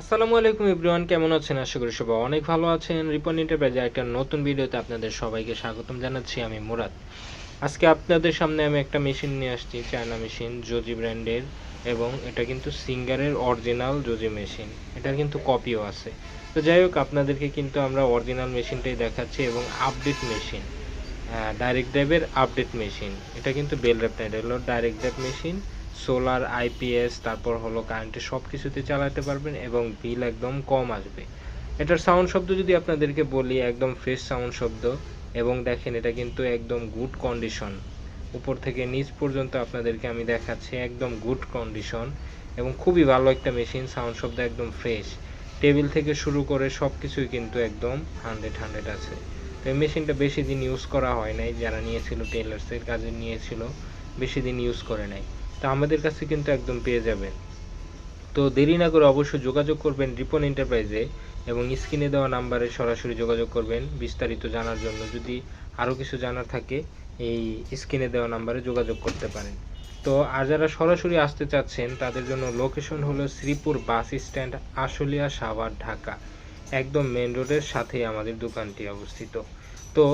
আসসালামু আলাইকুম এভরিওয়ান, কেমন আছেন? আশা করি সবাই অনেক ভালো আছেন। রিপন এন্টারপ্রাইজে একটা নতুন ভিডিওতে আপনাদের সবাইকে স্বাগতম জানাচ্ছি, আমি মুরাদ। আজকে আপনাদের সামনে আমি একটা মেশিন নিয়ে আসছি চায়না মেশিন জোজি ব্র্যান্ডের এবং এটা কিন্তু সিঙ্গারের অরিজিনাল জোজি মেশিন এটার কিন্তু কপিও আছে। তো যাই হোক, আপনাদেরকে কিন্তু আমরা অরিজিনাল মেশিনটাই দেখাচ্ছি এবং আপডেট মেশিন ডাইরেক্ট ড্রাইভের আপডেট মেশিন এটা কিন্তু বেল র্যাপ না হলো direct drive machine solar IPS তারপর হলো কারেন্টে সব কিছুতে চালাতে পারবেন এবং বিল একদম কম আসবে। এটার সাউন্ড শব্দ যদি আপনাদেরকে বলি, একদম ফ্রেশ সাউন্ড শব্দ এবং দেখেন এটা কিন্তু একদম গুড কন্ডিশন উপর থেকে নিচ পর্যন্ত আপনাদেরকে আমি দেখাচ্ছি, একদম গুড কন্ডিশন এবং খুবই ভালো একটা মেশিন সাউন্ড শব্দ একদম ফ্রেশ টেবিল থেকে শুরু করে সব কিছুই কিন্তু একদম হান্ড্রেড হান্ড্রেড আছে। তো এই মেশিনটা বেশি দিন ইউজ করা হয় নাই, যারা নিয়েছিল টেলার্সের কাজে নিয়েছিল, বেশি দিন ইউজ করে নাই। তা আমাদের কাছে কিন্তু একদম পেয়ে যাবেন। তো দেরি না করে অবশ্যই যোগাযোগ করবেন রিপন এন্টারপ্রাইজে এবং স্ক্রিনে দেওয়া নাম্বারে সরাসরি যোগাযোগ করবেন বিস্তারিত জানার জন্য। যদি আরও কিছু জানার থাকে, এই স্ক্রিনে দেওয়া নাম্বারে যোগাযোগ করতে পারেন। তো আর যারা সরাসরি আসতে চাচ্ছেন, তাদের জন্য লোকেশন হলো শ্রীপুর বাস স্ট্যান্ড, আশুলিয়া সাভার, ঢাকা। একদম মেন রোডের সাথেই আমাদের দোকানটি অবস্থিত। তো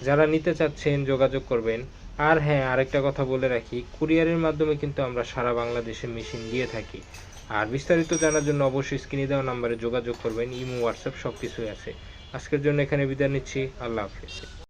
যারা নিতে চাচ্ছেন, যোগাযোগ করবেন আর হ্যাঁ আরেকটা কথা বলে রাখি, কুরিয়ারের মাধ্যমে কিন্তু আমরা সারা বাংলাদেশে মেশিন দিয়ে থাকি। আর বিস্তারিত জানার জন্য অবশ্যই স্ক্রিনে দেওয়া নাম্বারে যোগাযোগ করবেন, ইমো, হোয়াটসঅ্যাপ সব কিছুই আছে। আজকের জন্য এখানে বিদায় নিচ্ছি, আল্লাহ হাফিজ।